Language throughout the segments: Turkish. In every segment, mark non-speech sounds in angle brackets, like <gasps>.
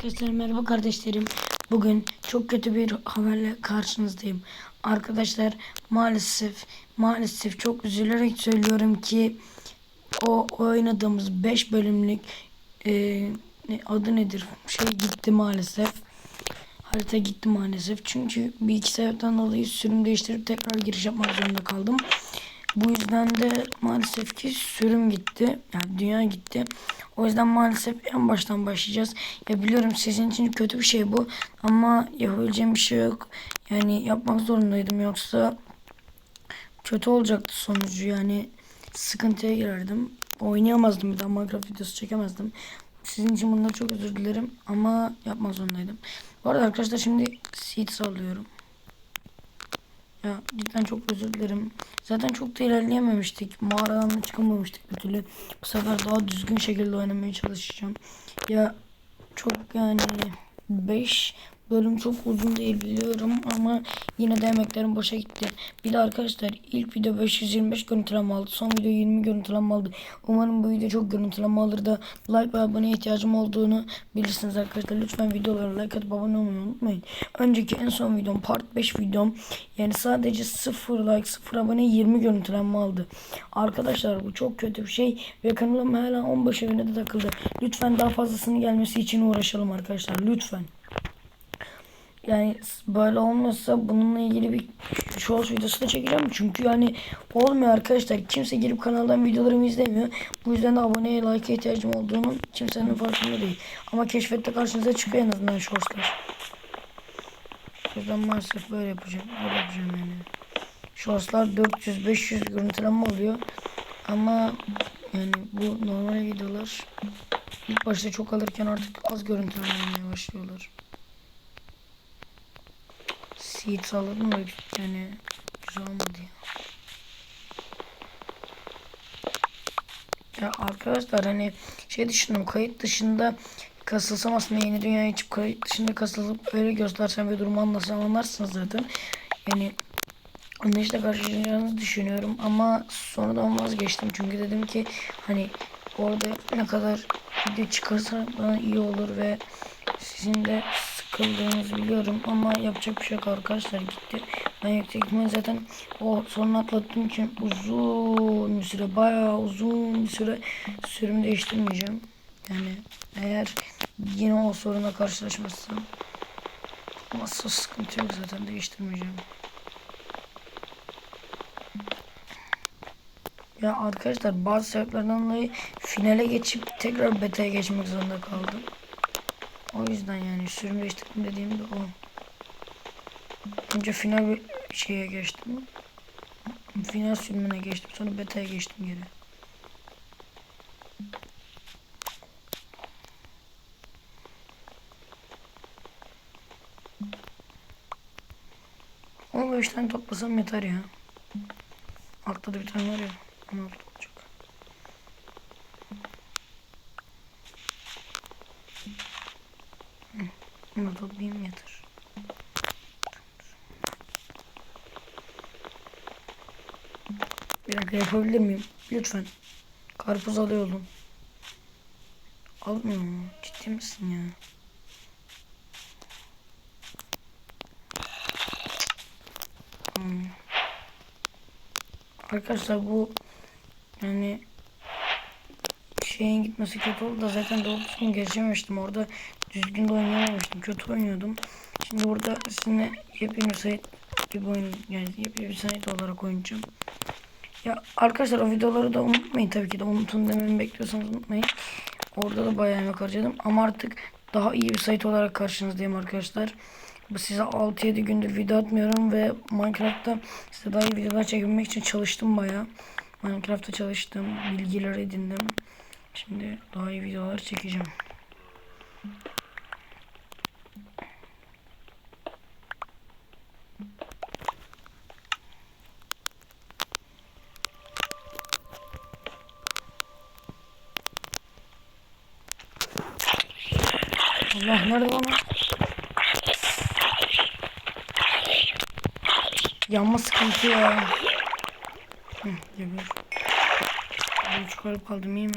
Arkadaşlar merhaba kardeşlerim. Bugün çok kötü bir haberle karşınızdayım. Arkadaşlar maalesef maalesef çok üzülerek söylüyorum ki o oynadığımız 5 bölümlük e, adı nedir? Şey gitti maalesef. Harita gitti maalesef. Çünkü bir iki sebepten dolayı sürüm değiştirip tekrar giriş yapmak zorunda kaldım. Bu yüzden de maalesef ki sürüm gitti. Yani dünya gitti. O yüzden maalesef en baştan başlayacağız. Ya biliyorum sizin için kötü bir şey bu. Ama yapabileceğim bir şey yok. Yani yapmak zorundaydım. Yoksa kötü olacaktı sonucu. Yani sıkıntıya girerdim. Oynayamazdım bir daha Minecraft videosu çekemezdim. Sizin için bundan çok özür dilerim. Ama yapmak zorundaydım. Bu arada arkadaşlar şimdi seed sallıyorum. Ya cidden çok özür dilerim. Zaten çok da ilerleyememiştik. Mağaradan çıkamamıştık bir türlü. Bu sefer daha düzgün şekilde oynamaya çalışacağım. Ya çok yani 5 bölüm çok uzun değil biliyorum ama yine de emeklerim boşa gitti. Bir de arkadaşlar ilk video 525 görüntüleme aldı. Son video 20 görüntüleme aldı. Umarım bu video çok görüntüleme alır da like ve abone ihtiyacım olduğunu bilirsiniz arkadaşlar. Lütfen videolara like atıp abone olmayı unutmayın. Önceki en son videom part 5 videom yani sadece 0 like 0 abone 20 görüntülenme aldı. Arkadaşlar bu çok kötü bir şey ve kanalım hala 15 evine de takıldı. Lütfen daha fazlasını gelmesi için uğraşalım arkadaşlar lütfen. Yani böyle olmasa bununla ilgili bir short videosu da çekeceğim. Çünkü yani olmuyor arkadaşlar. Kimse girip kanaldan videolarımı izlemiyor. Bu yüzden de aboneye, like'a ihtiyacım olduğunun kimsenin farkında değil. Ama keşfette karşınıza çıkıyor en azından shortslar. O yüzden maalesef böyle yapacağım. Böyle yapacağım yani. Shortslar 400-500 görüntülenme oluyor. Ama yani bu normal videolar ilk başta çok alırken artık az görüntülenmeye başlıyorlar. Seed salladım da yani güzel olmadı ya. Ya arkadaşlar hani şey düşündüm kayıt dışında kasılsam aslında yeni dünyaya içip kayıt dışında kasılıp öyle göstersem ve durumu anlasam anlarsınız zaten. Yani anlayışla karşılayacağınızı düşünüyorum ama sonradan vazgeçtim çünkü dedim ki hani orada ne kadar video çıkarsa bana iyi olur ve sizin de sıkıldığınızı biliyorum ama yapacak bir şey yok arkadaşlar gitti. Ben yüksek ihtimal zaten o sorunu atlattığım için uzun bir süre bayağı uzun bir süre sürüm değiştirmeyeceğim. Yani eğer yine o soruna karşılaşmazsam nasıl sıkıntı yok zaten değiştirmeyeceğim. Ya arkadaşlar bazı sebeplerden dolayı finale geçip tekrar beta'ya geçmek zorunda kaldım. O yüzden yani sürüm değiştirdim dediğim de o. Önce final şeye geçtim. Final sürümüne geçtim. Sonra beta'ya geçtim geri. Ama beş tane toplasam yeter ya. Altta da bir tane var ya. 16 Bunu toplayayım yeter. Bir dakika yapabilir miyim? Lütfen. Karpuz alıyorum. Almıyor mu? Ciddi misin ya? Hmm. Arkadaşlar bu yani şeyin gitmesi kötü oldu da zaten doğru düzgün geçememiştim. Orada düzgün oynayamamıştım. Kötü oynuyordum. Şimdi burada sizinle yepyeni bir sayet gibi oyun yani yepyeni bir sayet olarak oynayacağım. Ya arkadaşlar o videoları da unutmayın tabii ki de unutun dememi bekliyorsanız unutmayın. Orada da bayağı emek harcadım ama artık daha iyi bir sayet olarak karşınızdayım arkadaşlar. Bu size 6-7 gündür video atmıyorum ve Minecraft'ta size daha iyi videolar çekebilmek için çalıştım bayağı. Minecraft'ta çalıştım, bilgiler edindim. Şimdi daha iyi videolar çekeceğim. Allah nerede lan? o? Yanma sıkıntı ya. Hı. Ben çıkarıp kaldım iyi mi?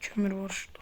Kömür var şurada.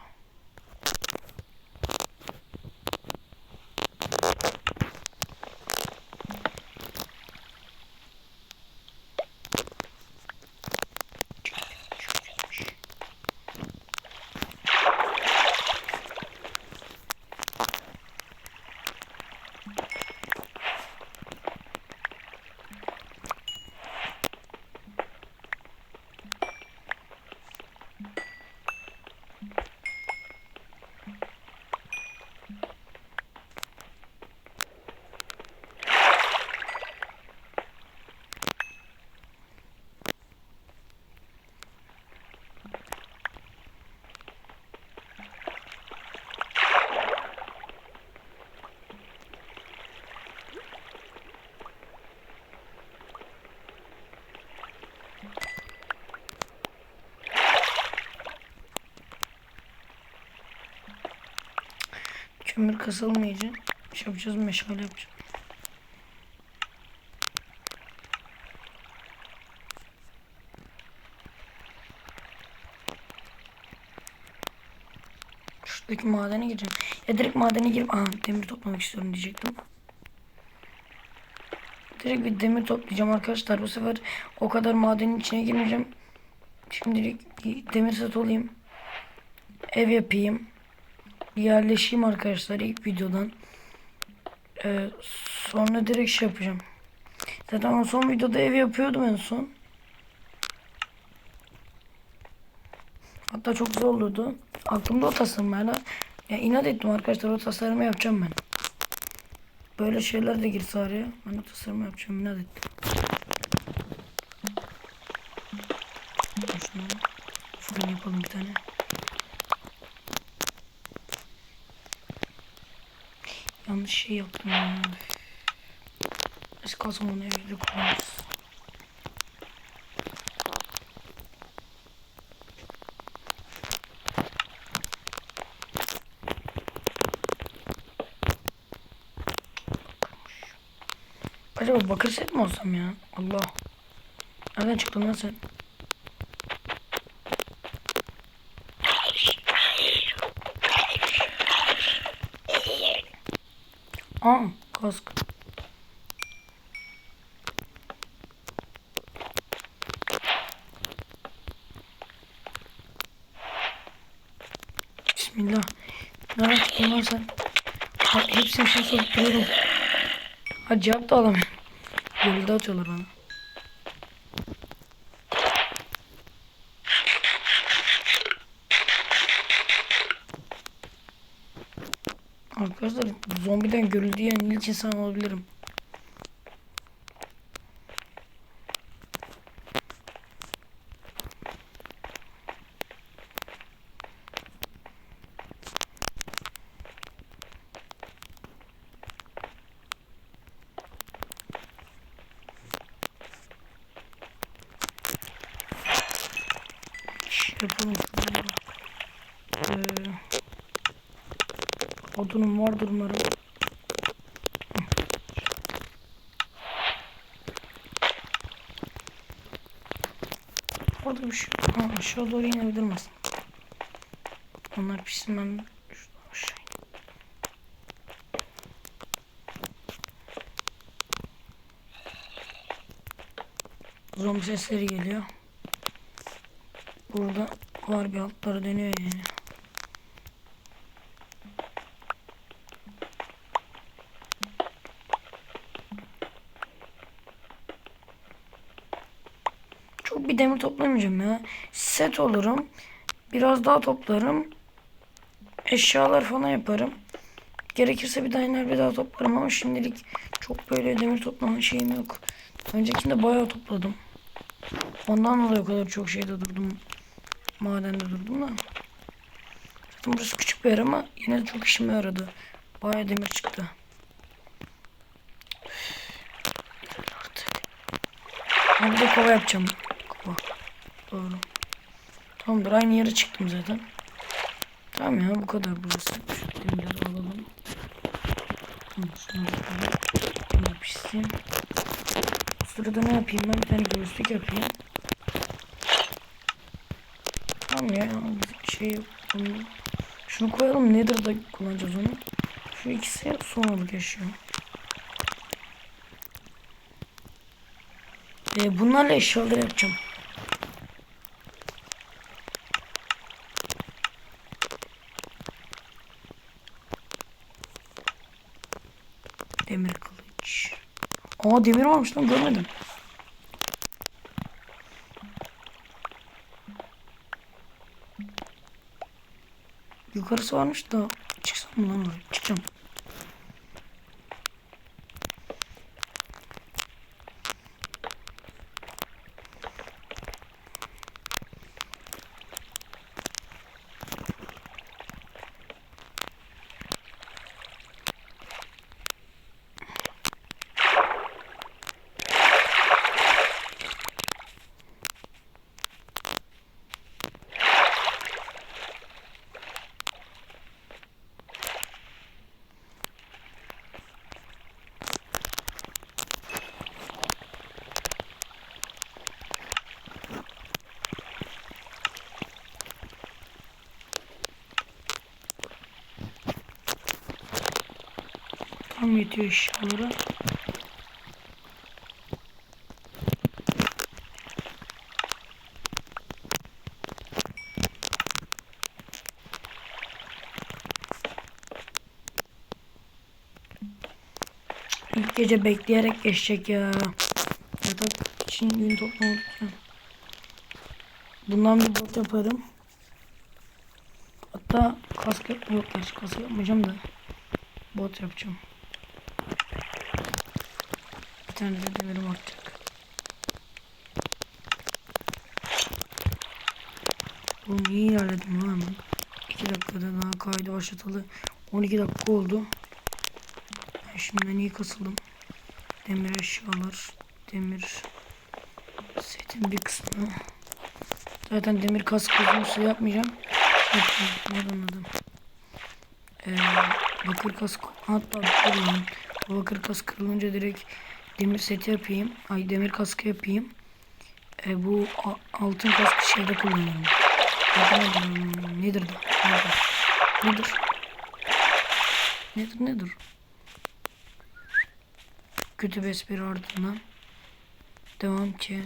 Kömür kasalım iyice. Şey yapacağız meşale yapacağız. Şuradaki madene gireceğim. Ya direkt madene girip aha demir toplamak istiyorum diyecektim. Direkt bir demir toplayacağım arkadaşlar. Bu sefer o kadar madenin içine girmeyeceğim. Şimdilik bir demir set olayım. Ev yapayım. Yerleşeyim arkadaşlar ilk videodan. Ee, sonra direkt şey yapacağım. Zaten o son videoda ev yapıyordum en son. Hatta çok zorluyordu. Aklımda o tasarım hala. Ya inat ettim arkadaşlar o tasarımı yapacağım ben. Böyle şeyler de girse araya. Ben o tasarımı yapacağım inat ettim. Şunu yapalım bir tane. Yanlış şey yaptım kalsın onu evde kullanırız. Acaba bakır set mi olsam ya? Allah. Nereden çıktın lan sen? Aa, kask. Bismillah. Nereden çıktın lan sen? Ha, hepsini sorup duruyorum. Ha cevap da alamıyorum. Gölde atıyorlar bana. Arkadaşlar zombiden görüldüğü yani ilk insan olabilirim. Şey yapalım. Ee, odunum vardır umarım. Orada bir şey. Ha, aşağı doğru inebilir misin? Onlar pişsin ben şuradan aşağı. Zombi sesleri geliyor. Burada var bir altları dönüyor yani. Çok bir demir toplamayacağım ya. Set olurum. Biraz daha toplarım. Eşyalar falan yaparım. Gerekirse bir iner bir daha toplarım ama şimdilik çok böyle demir toplama şeyim yok. Öncekinde bayağı topladım. Ondan dolayı o kadar çok şeyde durdum. Madende durdum da. Zaten burası küçük bir yer ama yine de çok işime yaradı. Bayağı demir çıktı. Ben bir de kova yapacağım. Kova. Doğru. Tamamdır aynı yere çıktım zaten. Tamam ya bu kadar burası. Şu demirleri alalım. Tamam da alalım. Bunu. Bu sırada ne yapayım ben bir tane göğüslük yapayım. Tamam ya şey bunu, şunu koyalım nedir da kullanacağız onu. Şu ikisi sonralık eşya. Ee, bunlarla eşyalar yapacağım. Demir kılıç. Aa demir varmış lan görmedim. Yukarısı varmış da çıksam mı lan oraya? Çıkacağım. Tam yetiyor eşyalara. İlk gece bekleyerek geçecek ya. Yatak için gün toplamadık ya. Bundan bir bot yaparım. Hatta kask yok gerçi kask yapmayacağım da bot yapacağım. Tane de demirim artacak. Oğlum iyi ilerledim lan ben. 2 dakikada daha kaydı başlatalı 12 dakika oldu. Ben şimdiden iyi kasıldım. Demir eşyalar, demir setin bir kısmı. Zaten demir kask uzun yapmayacağım. Nereden anladım? Ee, bakır kask hatta dur lan. Bakır kask kırılınca direkt demir seti yapayım. Ay demir kaskı yapayım. Ee, bu altın kaskı şeyde kullanıyorum. Nedir? Nedir de? Nedir? Nedir? Nedir nedir? Kötü bir espri ardından. Devam ki.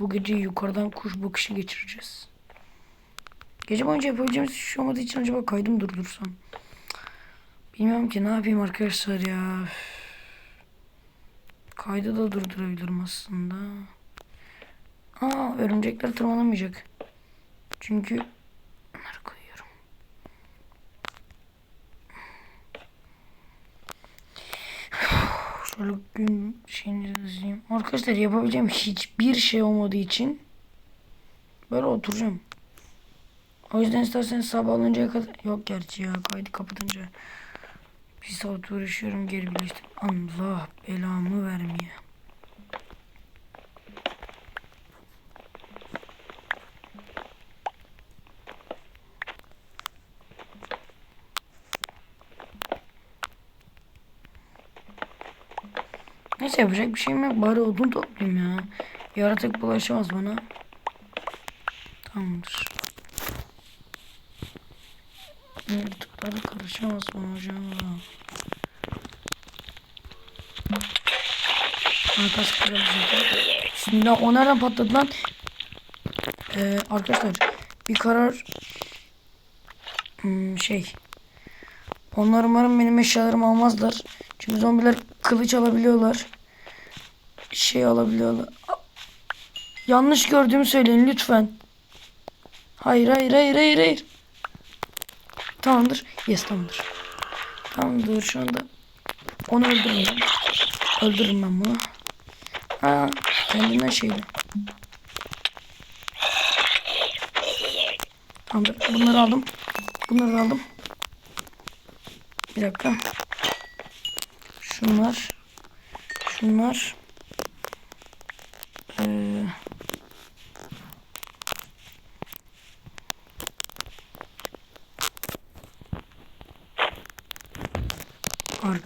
Bu gece yukarıdan kuş bakışı geçireceğiz. Gece boyunca yapabileceğimiz şey olmadığı için acaba kaydım durdursam. Bilmiyorum ki ne yapayım arkadaşlar ya. Kaydı da durdurabilirim aslında. Aa örümcekler tırmanamayacak. Çünkü bunları koyuyorum. <sighs> Şöyle gün şeyini yazayım. Arkadaşlar yapabileceğim hiçbir şey olmadığı için böyle oturacağım. O yüzden isterseniz sabah oluncaya kadar yok gerçi ya kaydı kapatınca bir saat uğraşıyorum geri birleştim. Allah belamı vermeye. Neyse yapacak bir şeyim yok. Bari odun toplayayım ya. Yaratık bulaşamaz bana. Tamamdır. Yaratıklar karışamaz bana hocam. Arkadaş kırılacak. O nereden patladı lan? Ee, arkadaşlar bir karar hmm, şey onlar umarım benim eşyalarımı almazlar. Çünkü zombiler kılıç alabiliyorlar. Şey alabiliyorlar. Yanlış gördüğümü söyleyin lütfen. Hayır hayır hayır hayır hayır. Tamamdır. Yes tamamdır. Tamamdır şu anda. Onu ben. Öldürürüm ben bunu. Ha kendinden şeydi. Tamamdır. Bunları aldım. Bunları aldım. Bir dakika. Şunlar. Şunlar.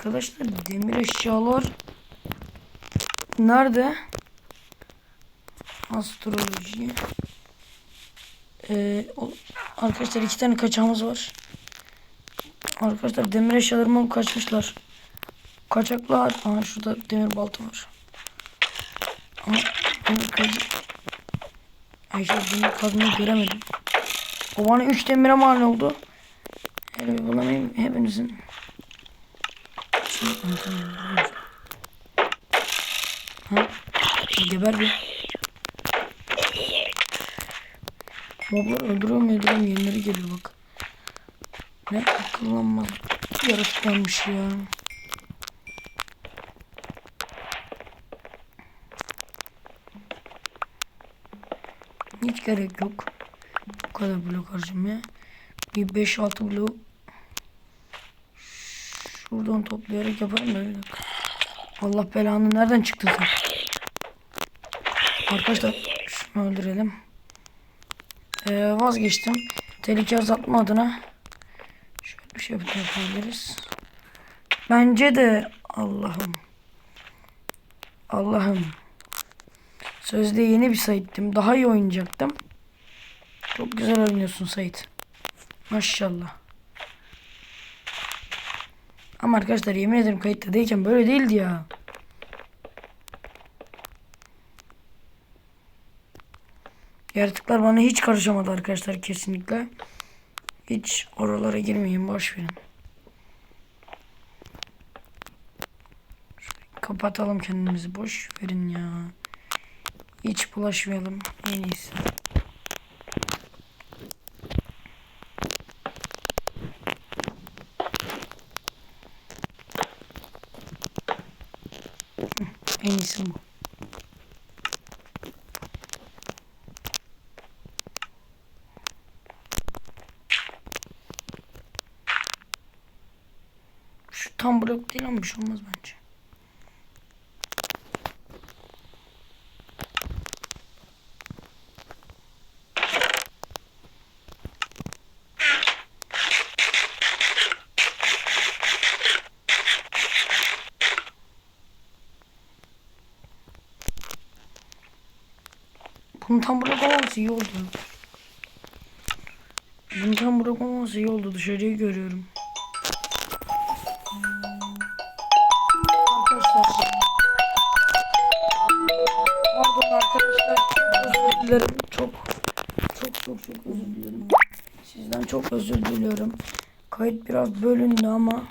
Arkadaşlar demir eşyalar nerede? Astroloji. Ee, o, arkadaşlar iki tane kaçağımız var. Arkadaşlar demir eşyalarımı kaçmışlar. Kaçaklar. Aa şurada demir balta var. Ama demir kazı. Ay demir kazmayı göremedim. O bana 3 demire mal oldu. Hele bir bulamayayım hepinizin. Şunu unutamıyorum. Ha? Geber bir. Moblar öldürüyor mu öldürüyor mu yenileri geliyor bak. Ne akıllanmaz yaratıklanmış ya. Hiç gerek yok. Bu kadar blok harcamaya. Bir 5-6 blok şuradan toplayarak yaparım da bir dakika. Allah belanı nereden çıktı sen? Arkadaşlar şunu öldürelim. Ee, vazgeçtim. Tehlike azaltma adına şöyle bir şey yapabiliriz. Bence de Allah'ım. Allah'ım. Sözde yeni bir Sait'tim. Daha iyi oynayacaktım. Çok güzel oynuyorsun Sait. Maşallah. Ama arkadaşlar yemin ederim kayıtta değilken böyle değildi ya. Yaratıklar bana hiç karışamadı arkadaşlar kesinlikle. Hiç oralara girmeyin boş verin. Kapatalım kendimizi boş verin ya. Hiç bulaşmayalım en iyisi. En. Şu tam blok değil ama bir şey olmaz bence. Bunun tam blok olmaması iyi oldu. Bunun tam iyi oldu. Dışarıyı görüyorum. Pardon arkadaşlar. Çok özür. Çok çok çok çok özür dilerim. Sizden çok özür diliyorum. Kayıt biraz bölündü ama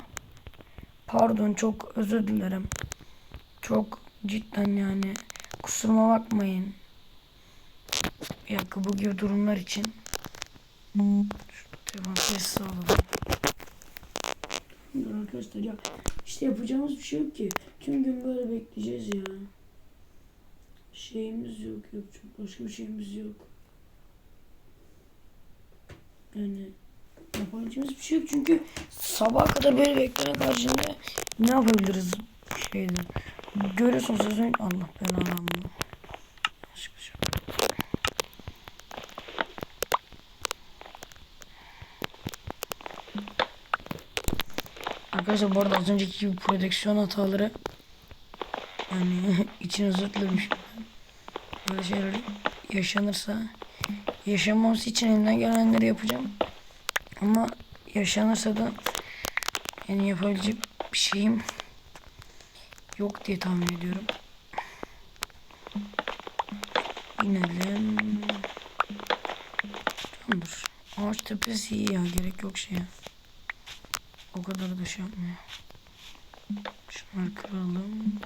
pardon çok özür dilerim. Çok cidden yani kusuruma bakmayın. Dakika bu gibi durumlar için telefon sessiz alalım. Dur arkadaşlar ya işte yapacağımız bir şey yok ki. Tüm gün böyle bekleyeceğiz ya. Şeyimiz yok yapacak başka bir şeyimiz yok. Yani yapabileceğimiz bir şey yok çünkü sabaha kadar böyle bekleme karşında ne yapabiliriz şeyde. Görüyorsunuz sözün Allah belanı alma. Başka şey Arkadaşlar bu arada az önceki gibi prodüksiyon hataları yani <laughs> için özür dilemiş. Böyle şeyler yaşanırsa yaşanmaması için elimden gelenleri yapacağım. Ama yaşanırsa da yani yapabilecek bir şeyim yok diye tahmin ediyorum. İnelim. Tamamdır. Ağaç tepesi iyi ya gerek yok şeye. O kadar da şey yapmıyor. Şunları kıralım.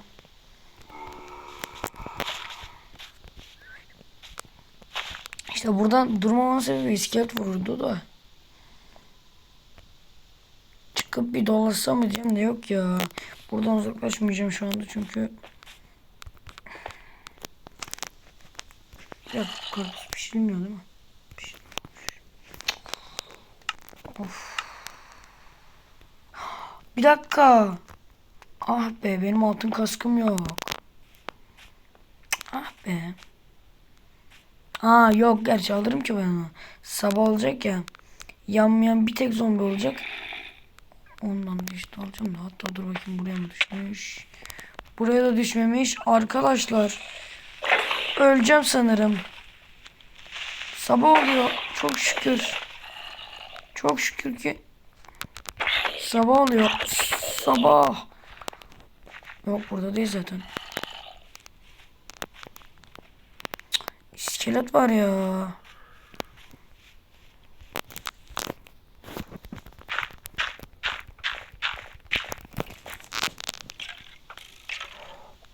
İşte buradan durmamın sebebi iskelet vururdu da. Çıkıp bir dolaşsam mı diyeceğim de yok ya. Buradan uzaklaşmayacağım şu anda çünkü. Ya karpuz pişirilmiyor değil mi? Pişirilmiyormuş. Of. Bir dakika. Ah be benim altın kaskım yok. Ah be. Aa yok gerçi alırım ki ben onu. Sabah olacak ya. Yanmayan bir tek zombi olacak. Ondan da işte alacağım da hatta dur bakayım buraya mı düşmüş. Buraya da düşmemiş. Arkadaşlar. Öleceğim sanırım. Sabah oluyor. Çok şükür. Çok şükür ki Sabah oluyor. Sabah. Yok burada değil zaten. İskelet var ya.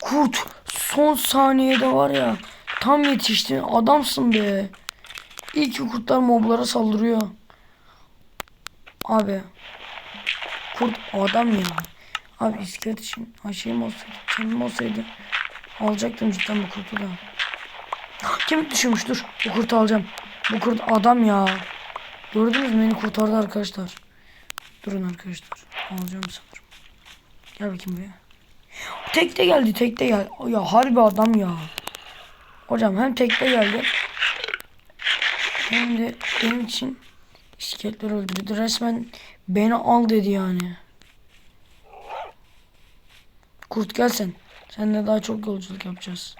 Kurt son saniyede var ya. Tam yetiştin adamsın be. İyi ki kurtlar moblara saldırıyor. Abi Kurt adam ya. Abi iskelet için şeyim olsaydı kendim olsaydı alacaktım cidden bu kurtu da. <gasps> Kemik düşürmüş dur. Bu kurtu alacağım. Bu kurt adam ya. Gördünüz mü beni kurtardı arkadaşlar. Durun arkadaşlar. Alacağım sanırım. Gel bakayım buraya. <gasps> Tekte geldi tekte geldi. Ya harbi adam ya. Hocam hem tekte geldi. Hem de benim için iskeletler öldürdü. Resmen beni al dedi yani. Kurt gel sen. Seninle daha çok yolculuk yapacağız.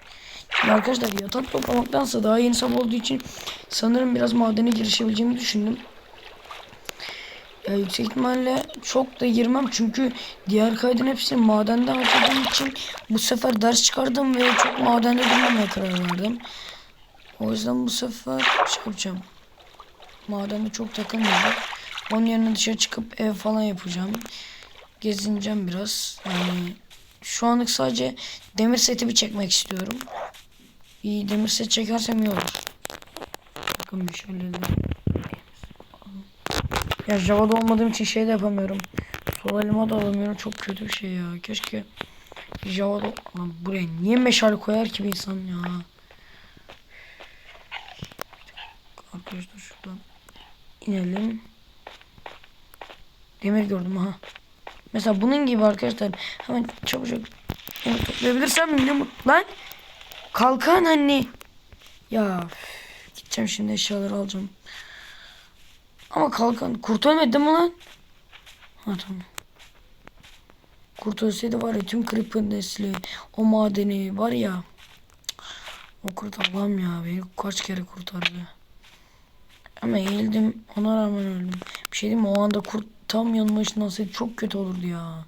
Şimdi arkadaşlar yatak toplamaktansa daha yeni sabah olduğu için sanırım biraz madene girişebileceğimi düşündüm. Ya yüksek ihtimalle çok da girmem çünkü diğer kaydın hepsini madende harcadığım için bu sefer ders çıkardım ve çok madende durmamaya karar verdim. O yüzden bu sefer şey yapacağım. Madende çok takılmayacak. Onun yerine dışarı çıkıp ev falan yapacağım. Gezineceğim biraz. Yani şu anlık sadece demir seti bir çekmek istiyorum. İyi demir set çekersem iyi olur. Bakın bir şöyle de. Ya Java'da olmadığım için şey de yapamıyorum. Sol elime de alamıyorum. Çok kötü bir şey ya. Keşke Java'da... Lan buraya niye meşale koyar ki bir insan ya? Arkadaşlar şuradan inelim. Demir gördüm ha. Mesela bunun gibi arkadaşlar hemen çabucak demir toplayabilirsem ne mutlu lan. Kalkan hani. Ya gideceğim şimdi eşyaları alacağım. Ama kalkan kurt ölmedi mi lan? Ha tamam. Kurt var ya tüm creeper nesli o madeni var ya. O kurt ya beni kaç kere kurtardı. Ama eğildim ona rağmen öldüm. Bir şey diyeyim mi o anda kurt tam yanıma ışınlansaydı çok kötü olurdu ya.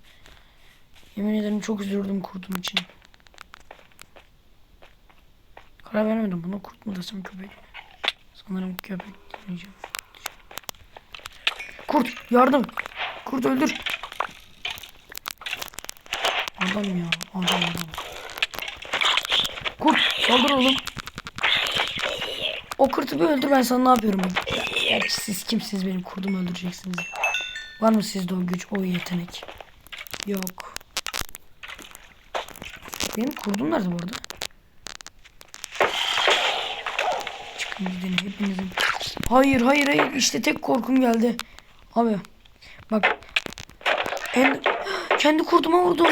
Yemin ederim çok üzüldüm kurtum için. Karar veremedim buna kurt mu desem köpek. Sanırım köpek diyeceğim. Kurt yardım. Kurt öldür. Adam ya adam adam. Kurt saldır oğlum. O kurtu bir öldür ben sana ne yapıyorum? Gerçi siz kimsiniz benim kurdumu öldüreceksiniz. Var mı sizde o güç o yetenek? Yok. Benim kurdum nerede bu arada? Çıkın gidin hepinizin. Hayır hayır hayır işte tek korkum geldi. Abi bak en kendi kurduma vurdum.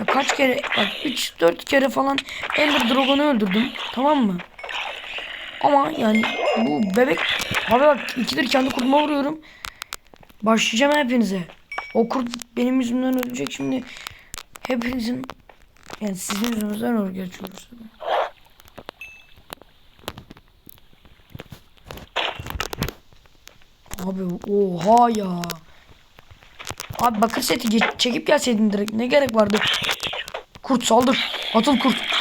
Ya kaç kere bak 3 4 kere falan Ender Dragon'u öldürdüm. Tamam mı? Ama yani bu bebek abi bak ikidir kendi kurduma vuruyorum. Başlayacağım hepinize. O kurt benim yüzümden ölecek şimdi. Hepinizin yani sizin yüzünüzden olursa da. Abi oha ya. Abi bakır seti çekip gelseydin direkt ne gerek vardı? Kurt saldır. Atıl kurt.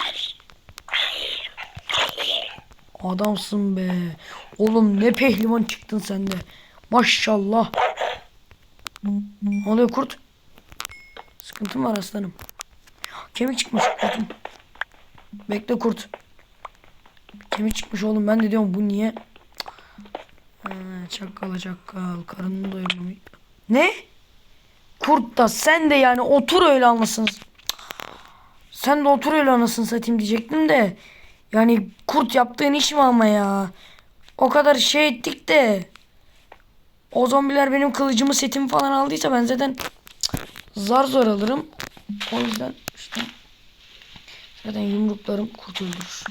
Adamsın be. Oğlum ne pehlivan çıktın sen de. Maşallah. Ne oluyor kurt? Sıkıntım var aslanım. Kemik çıkmış kurtum. Bekle kurt. Kemik çıkmış oğlum ben de diyorum bu niye? Ha, çakal çakal karnını doyurmamış. Ne? Kurt da sen de yani otur öyle anlasın. Sen de otur öyle anasını satayım diyecektim de. Yani kurt yaptığın iş mi ama ya? O kadar şey ettik de. O zombiler benim kılıcımı setimi falan aldıysa ben zaten zar zor alırım. O yüzden işte zaten yumruklarım kurt öldürür.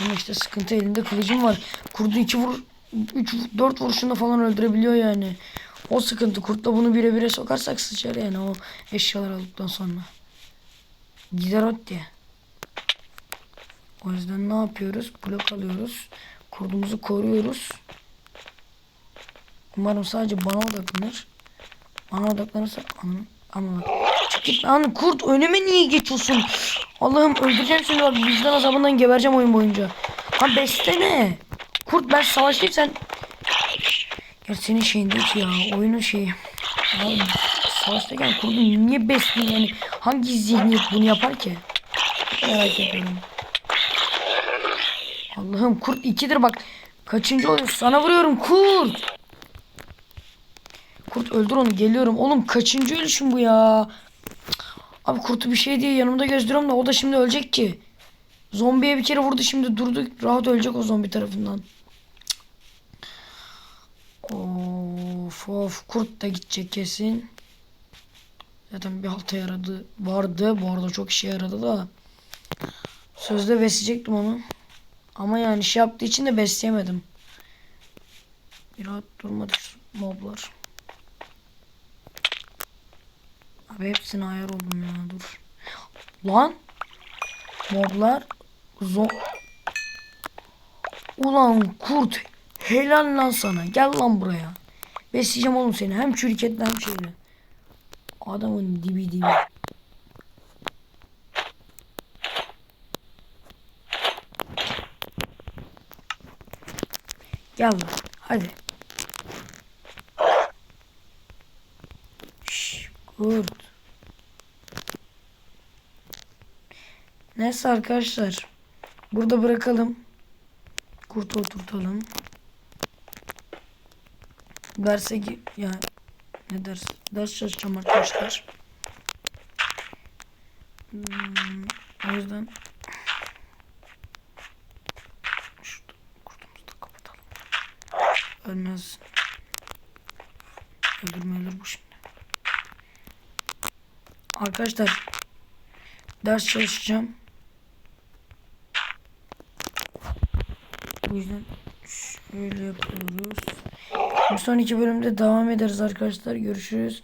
Ama işte sıkıntı elinde kılıcım var. Kurdu iki vur, üç, dört vuruşunda falan öldürebiliyor yani. O sıkıntı. Kurtla bunu bire bire sokarsak sıçar yani o eşyalar aldıktan sonra. Gider ot diye. O yüzden ne yapıyoruz? Blok alıyoruz. Kurdumuzu koruyoruz. Umarım sadece bana odaklanır. Bana odaklanırsa bak. Çık git lan kurt önüme niye geçiyorsun? Allah'ım öldüreceğim seni bak vicdan azabından gebereceğim oyun boyunca. Ha bestene. Kurt ben savaştayım sen. Ya senin şeyin değil ki ya oyunun şeyi. Abi savaştayken kurdu niye besliyor yani? Hangi zihniyet bunu yapar ki? Merak ediyorum. Allah'ım kurt ikidir bak. Kaçıncı oluyor? Sana vuruyorum kurt. Kurt öldür onu geliyorum. Oğlum kaçıncı ölüşüm bu ya? Abi kurtu bir şey diye yanımda gözdürüyorum da o da şimdi ölecek ki. Zombiye bir kere vurdu şimdi durdu. Rahat ölecek o zombi tarafından. Of of kurt da gidecek kesin. Zaten bir halta yaradı vardı. Bu arada çok işe yaradı da. Sözde besleyecektim onu. Ama yani şey yaptığı için de besleyemedim. Bir rahat durmadı moblar. Abi hepsine ayar oldum ya dur. Lan. Moblar. Zo Ulan kurt. Helal lan sana. Gel lan buraya. Besleyeceğim oğlum seni. Hem şirketle hem şeyle. Adamın dibi dibi. Gel. Hadi. Şşş, kurt. Neyse arkadaşlar. Burada bırakalım. Kurtu oturtalım. Derse gi- ya ne ders? Ders çalışacağım arkadaşlar. Hmm, o yüzden şurada kurtumuzu da kapatalım. Ölmez. Öldürmeyelim bu şimdi. Arkadaşlar ders çalışacağım. O yüzden şöyle yapıyoruz. Bir sonraki bölümde devam ederiz arkadaşlar. Görüşürüz.